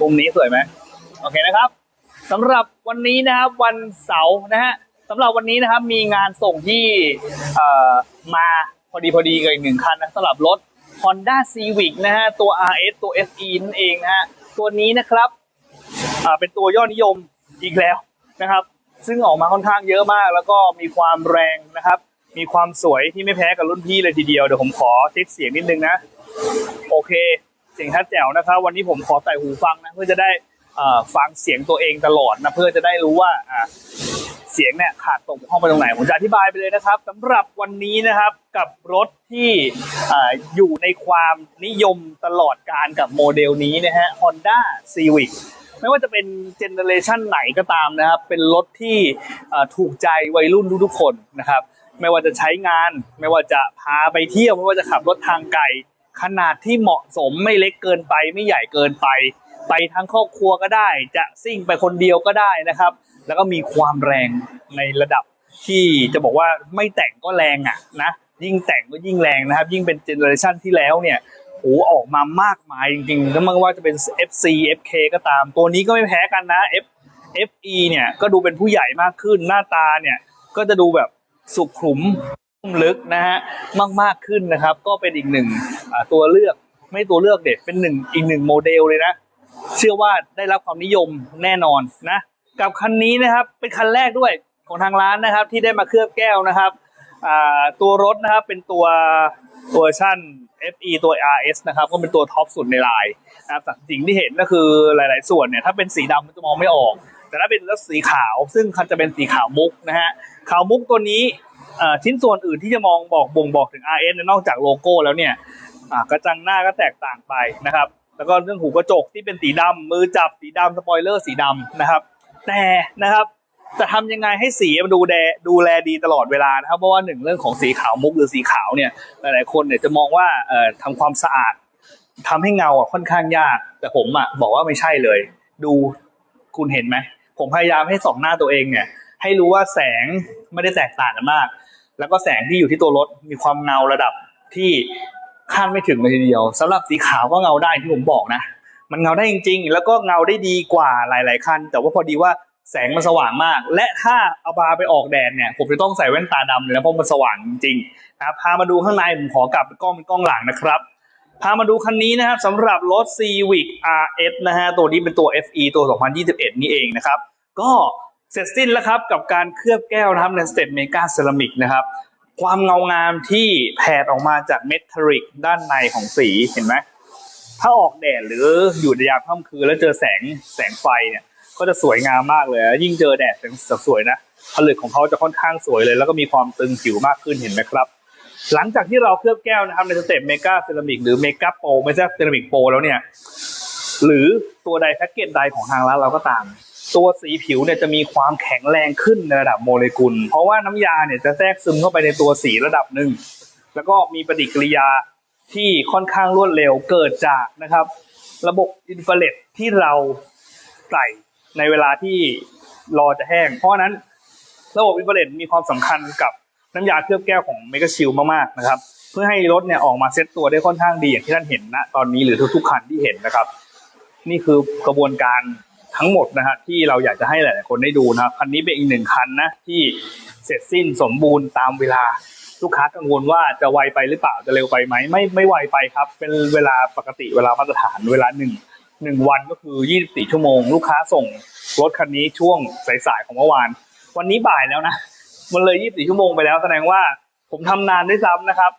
มุมนี้สวยไหมโอเคนะครับสำหรับวันนี้นะครับวันเสาร์นะฮะสำหรับวันนี้นะครับมีงานส่งที่เอ่อมาพอดีพอดีกับอีกหนึ่งคันนะสำหรับรถ Honda Civic นะฮะตัว RS ตัว SE นั่นเองนะฮะตัวนี้นะครับเป็นตัวยอดนิยมอีกแล้วนะครับ ซึ่งออกมาค่อนข้างเยอะมาก แล้วก็มีความแรงนะครับ มีความสวยที่ไม่แพ้กับรุ่นพี่เลยทีเดียวเดี๋ยวผมขอเช็คเสียงนิดนึงนะ โอเค เสียงชัดแจ๋วนะครับ วันนี้ผมขอใส่หูฟังนะเพื่อจะได้อ่อฟังเสียงตัวเองตลอดนะเพื่อจะได้รู้ว่าอ่าเสียงเนี่ยขาดตกบกพร่องไปตรงไหนผมจะอธิบายไปเลยนะครับสำหรับวันนี้นะครับกับรถที่อ่าอยู่ในความนิยมตลอดการกับโมเดลนี้นะฮะ Honda Civic ไม่ว่าจะเป็นเจเนอเรชันไหนก็ตามนะครับ เป็นรถที่อ่อถูกใจวัยรุ่นทุกๆคนนะครับ ไม่ว่าจะใช้งาน ไม่ว่าจะพาไปเที่ยว ไม่ว่าจะขับรถทางไกลขนาดที่เหมาะสมไม่เล็กเกินไปไม่ใหญ่เกินไป ไปทั้งครอบครัวก็ได้ จะซิ่งไปคนเดียวก็ได้นะครับ แล้วก็มีความแรงในระดับที่จะบอกว่าไม่แต่งก็แรงอะนะยิ่งแต่งก็ยิ่งแรงนะครับ ยิ่งเป็นเจเนอเรชันที่แล้วเนี่ยโอ้ออกมามากมายจริงๆแล้วไม่ว่าจะเป็น FC FK ก็ตาม ตัวนี้ก็ไม่แพ้กันนะ F FE เนี่ยก็ดูเป็นผู้ใหญ่มากขึ้นหน้าตาเนี่ยก็จะดูแบบ สุขุมนุ่มลึกนะฮะมากๆขึ้นนะครับ ก็เป็นอีกหนึ่งตัวเลือกไม่ตัวเลือกเด็ดเป็นหนึ่งอีกหนึ่งโมเดลเลยนะ เชื่อว่าได้รับความนิยมแน่นอนนะ กับคันนี้นะครับเป็นคันแรกด้วยของทางร้านนะครับ ที่ได้มาเคลือบแก้วนะครับตัวรถนะครับเป็นตัวเวอร์ชัน FE ตัว RS นะครับก็เป็นตัวท็อปสุดในไลน์นะครับสิ่งที่เห็นก็คือหลาย ๆ ส่วนเนี่ยถ้าเป็นสีดำมันจะมองไม่ออก แต่ถ้าเป็นรถสีขาว ซึ่งคันจะเป็นสีขาวมุกนะฮะขาวมุกตัวนี้ชิ้นส่วนอื่นที่จะมองบอกบ่งบอกถึง RS เนี่ยนอกจากโลโก้แล้วเนี่ยกระจังหน้าก็แตกต่างไปนะครับ แล้วก็เรื่องหูกระจกที่เป็นสีดำมือจับสีดำสปอยเลอร์สีดำนะครับ แต่นะครับจะทำยังไงให้สีมันดูแลดูแลดีตลอดเวลานะครับเพราะว่าหนึ่งเรื่องของสีขาวมุกหรือสีขาวเนี่ยหลายๆคนเนี่ยจะมองว่าเอ่อทำความสะอาดทำให้เงาอะค่อนข้างยาก แต่ผมอะบอกว่าไม่ใช่เลย ดูคุณเห็นไหม ผมพยายามให้ส่องหน้าตัวเองเนี่ย ให้รู้ว่าแสงไม่ได้แตกต่างกันมาก แล้วก็แสงที่อยู่ที่ตัวรถมีความเงาระดับที่คาดไม่ถึงเลยทีเดียวสำหรับสีขาวก็เงาได้ที่ผมบอกนะ มันเงาได้จริง ๆ แล้วก็เงาได้ดีกว่าหลาย ๆคัน แต่ว่าพอดีว่าแสงมันสว่างมาก และถ้าเอาพาไปออกแดดเนี่ย ผมจะต้องใส่แว่นตาดำเลยนะเพราะมันสว่างจริงๆนะครับพามาดูข้างในผมขอกลับเป็นกล้องเป็นกล้องหลังนะครับ พามาดูคันนี้นะครับสำหรับรถ Civic RS นะฮะตัวนี้เป็นตัว FE ตัว 2021 นี่เองนะครับ ก็เสร็จสิ้นแล้วครับกับการเคลือบแก้วนะครับในสเต็ปเมกาเซรามิกนะครับ ความเงางามที่แผดออกมาจากเมทัลลิกด้านในของสีเห็นไหมถ้าออกแดดหรืออยู่ในยามค่ำคืนแล้วเจอแสงแสงไฟเนี่ย ก็จะสวยงามมากเลย ยิ่งเจอแดดแสงสวยนะผลึกของเขาจะค่อนข้างสวยเลย แล้วก็มีความตึงผิวมากขึ้นเห็นไหมครับ หลังจากที่เราเคลือบแก้วนะครับในสเต็ปเมกาเซรามิกหรือเมกาโปรไม่ใช่เซรามิกโปรแล้วเนี่ย หรือตัวใดแพ็กเกจใดของทางร้านเราก็ตาม ตัวสีผิวเนี่ยจะมีความแข็งแรงขึ้นในระดับโมเลกุล เพราะว่าน้ำยาเนี่ยจะแทรกซึมเข้าไปในตัวสีระดับหนึ่งแล้วก็มีปฏิกิริยาที่ค่อนข้างรวดเร็วเกิดจากนะครับ ระบบอินฟราเรดที่เราใส่ในเวลาที่รอจะแห้ง เพราะฉะนั้นระบบอินฟราเรดมีความสำคัญกับ น้ำยาเคลือบแก้วของเมกาชิลมากๆนะครับ เพื่อให้รถเนี่ยออกมาเซ็ตตัวได้ค่อนข้างดีอย่างที่ท่านเห็นนะตอนนี้หรือทุกๆคันที่เห็นนะครับ นี่คือกระบวนการทั้งหมดนะฮะที่เราอยากจะให้หลายๆคนได้ดูนะครับคันนี้เป็นอีกหนึ่งคันนะที่เสร็จสิ้นสมบูรณ์ตามเวลาลูกค้ากังวลว่าจะไวไปหรือเปล่าจะเร็วไปไหมไม่ไม่ไวไปครับ เป็นเวลาปกติเวลามาตรฐานเวลาหนึ่งหนึ่งวันก็คือ 24 ชั่วโมง ลูกค้าส่งรถคันนี้ช่วงสายๆของเมื่อวาน วันนี้บ่ายแล้วนะ มันเลย 24 ชั่วโมงไปแล้วแสดงว่าผมทำนานด้วยซ้ำนะครับ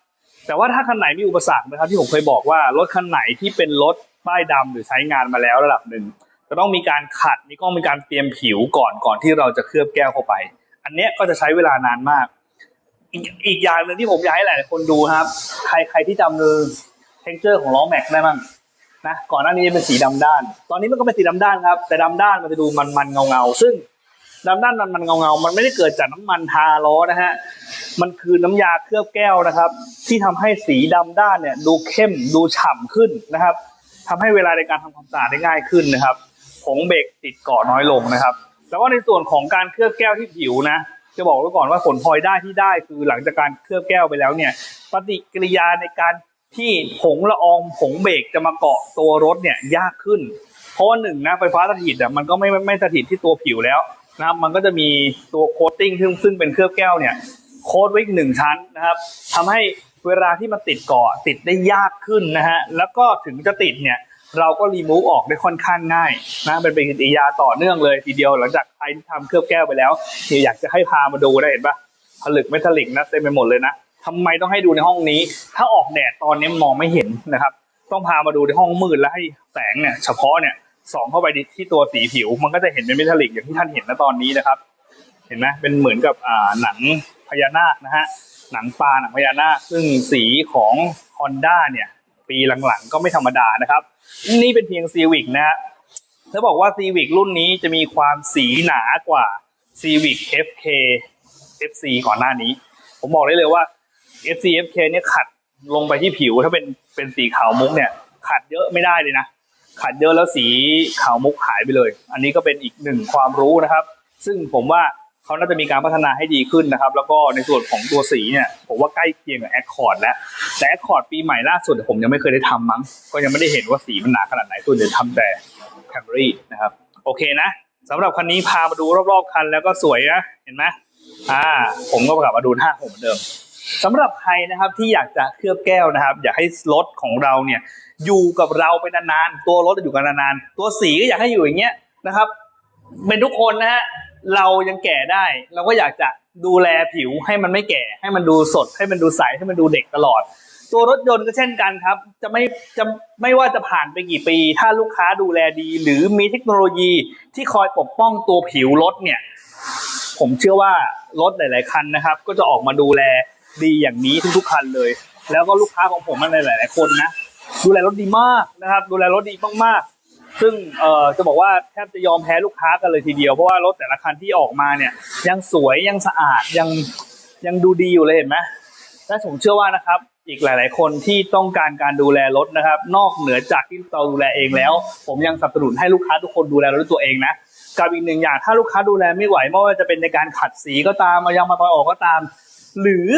แต่ว่าถ้าคันไหนมีอุปสรรคนะครับ ที่ผมเคยบอกว่ารถคันไหนที่เป็นรถป้ายดำหรือใช้งานมาแล้วระดับหนึ่งจะต้องมีการขัดมีต้องมีการเตรียมผิวก่อนก่อนที่เราจะเคลือบแก้วเข้าไป อันเนี้ยก็จะใช้เวลานานมาก อีกอีกอย่างหนึ่งที่ผมอยากให้หลายๆคนดูครับ ใครใครที่จำเลยเท็กเจอร์ของล้อแม็กได้บ้งนะก่อนหน้านี้เป็นสีดำด้าน ตอนนี้มันก็เป็นสีดำด้านครับ แต่ดำด้านมันจะดูมันมันเงาเงาซึ่ง ดำด้านมันมันเงาเงามันไม่ได้เกิดจากน้ำมันทาล้อนะฮะ มันคือน้ำยาเคลือบแก้วนะครับ ที่ทำให้สีดำด้านเนี่ย ดูเข้มดูฉ่ำขึ้นนะครับทำให้เวลาในการทำความสะอาดได้ง่ายขึ้นนะครับผงเบรกติดเกาะน้อยลงนะครับ แล้วก็ในส่วนของการเคลือบแก้วที่ผิวนะจะบอกไว้ก่อนว่าผลพลอยได้ที่ได้คือหลังจากการเคลือบแก้วไปแล้วเนี่ย ปฏิกิริยาในการที่ผงละอองผงเบรกจะมาเกาะตัวรถเนี่ยยากขึ้น เพราะว่าหนึ่งนะไฟฟ้าสถิตอะมันก็ไม่ไม่สถิตที่ตัวผิวแล้ว นะครับมันก็จะมีตัวโคตติ้งซึ่งซึ่งเป็นเคลือบแก้วเนี่ยโค้ดไว้อีกหนึ่งชั้นนะครับทำให้เวลาที่มันติดเกาะติดได้ยากขึ้นนะฮะแล้วก็ถึงจะติดเนี่ยเราก็รีมูฟออกได้ค่อนข้างง่ายนะเป็นปฏิกิริยาต่อเนื่องเลยทีเดียวหลังจากใครที่ทำเคลือบแก้วไปแล้วเนี่ยอยากจะให้พามาดูได้เห็นปะผลึกเมทัลลิกนะเต็มไปหมดเลยนะทำไมต้องให้ดูในห้องนี้ ถ้าออกแดดตอนนี้มองไม่เห็นนะครับ ต้องพามาดูในห้องมืดแล้วให้แสงเนี่ยเฉพาะเนี่ย ส่องเข้าไปที่ตัวสีผิว มันก็จะเห็นเป็นเมทัลลิกอย่างที่ท่านเห็นณตอนนี้นะครับ เห็นไหมเป็นเหมือนกับอ่าหนังพญานาคนะฮะหนังปลาหนังพญานาคซึ่งสีของ Honda เนี่ย ปีหลังๆ ก็ไม่ธรรมดานะครับ นี่เป็นเพียง Civic นะฮะถ้าบอกว่า Civic รุ่นนี้จะมีความสีหนากว่า Civic FK FC ก่อนหน้านี้ ผมบอกได้เลยว่า FC FK เนี่ยขัดลงไปที่ผิวถ้าเป็นเป็นสีขาวมุกเนี่ย ขัดเยอะไม่ได้เลยนะ ขัดเยอะแล้วสีขาวมุกหายไปเลย อันนี้ก็เป็นอีกหนึ่งความรู้นะครับ ซึ่งผมว่าเขาน่าจะมีการพัฒนาให้ดีขึ้นนะครับ แล้วก็ในส่วนของตัวสีเนี่ย ผมว่าใกล้เคียงกับแอคคอร์ดแล้ว แต่แอคคอร์ดปีใหม่ล่าสุดผมยังไม่เคยได้ทำมั้ง ก็ยังไม่ได้เห็นว่าสีมันหนาขนาดไหนส่วนใหญ่ทำแต่แคมรี่นะครับ โอเคนะสำหรับคันนี้พามาดูรอบๆคันแล้วก็สวยนะ เห็นไหมอ่า ผมก็กลับมาดูหน้าผมเหมือนเดิม สำหรับใครนะครับที่อยากจะเคลือบแก้วนะครับ อยากให้รถของเราเนี่ยอยู่กับเราไปนานๆตัวรถอยู่กันนานๆตัวสีก็อยากให้อยู่อย่างเงี้ยนะครับ เป็นทุกคนนะฮะเรายังแก่ได้ เราก็อยากจะดูแลผิวให้มันไม่แก่ ให้มันดูสด ให้มันดูใสให้มันดูเด็กตลอด ตัวรถยนต์ก็เช่นกันครับ จะไม่จะไม่ว่าจะผ่านไปกี่ปี ถ้าลูกค้าดูแลดี หรือมีเทคโนโลยีที่คอยปกป้องตัวผิวรถเนี่ย ผมเชื่อว่ารถหลาย ๆ คันนะครับ ก็จะออกมาดูแล ดีอย่างนี้ทุกๆคันเลย แล้วก็ลูกค้าของผมมันหลาย ๆ คนนะดูแลรถดีมากนะครับ ดูแลรถดีมากๆ ซึ่งเอ่อจะบอกว่าแทบจะยอมแพ้ลูกค้ากันเลยทีเดียวเพราะว่ารถแต่ละคันที่ออกมาเนี่ย ยังสวยยังสะอาดยังยังดูดีอยู่เลยเห็นไหมและผมเชื่อว่านะครับอีกหลาย ๆ คนที่ต้องการการดูแลรถนะครับ นอกเหนือจากที่เราดูแลเองแล้ว ผมยังสนับสนุนให้ลูกค้าทุกคนดูแลรถด้วยตัวเองนะกับอีกหนึ่งอย่างถ้าลูกค้าดูแลไม่ไหวไม่ว่าจะเป็นในการขัดสีก็ตามมายางมาตอยออกก็ตาม หรือ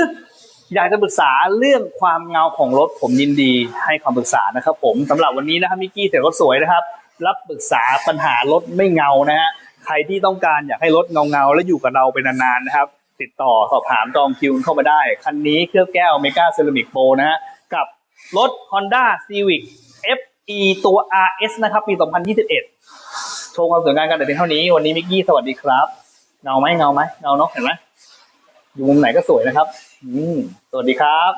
อยากจะปรึกษาเรื่องความเงาของรถผมยินดีให้คำปรึกษานะครับ ผมสำหรับวันนี้นะครับมิกกี้เสียรถสวยนะครับ รับปรึกษาปัญหารถไม่เงานะฮะใครที่ต้องการอยากให้รถเงาเงาๆและอยู่กับเราไปนานๆนะครับ ติดต่อสอบถามจองคิวเข้ามาได้ คันนี้เคลือบแก้วเมกาเซรามิกโปนะฮะกับรถ Honda Civic FE ตัว RS นะครับ ปี 2021 โชว์ความสวยงามกันแต่เพียงเท่านี้ วันนี้มิกกี้สวัสดีครับ เงาไหมเงาไหมเงาเนาะเห็นไหมอยู่มุมไหนก็สวยนะครับ อืมสวัสดีครับ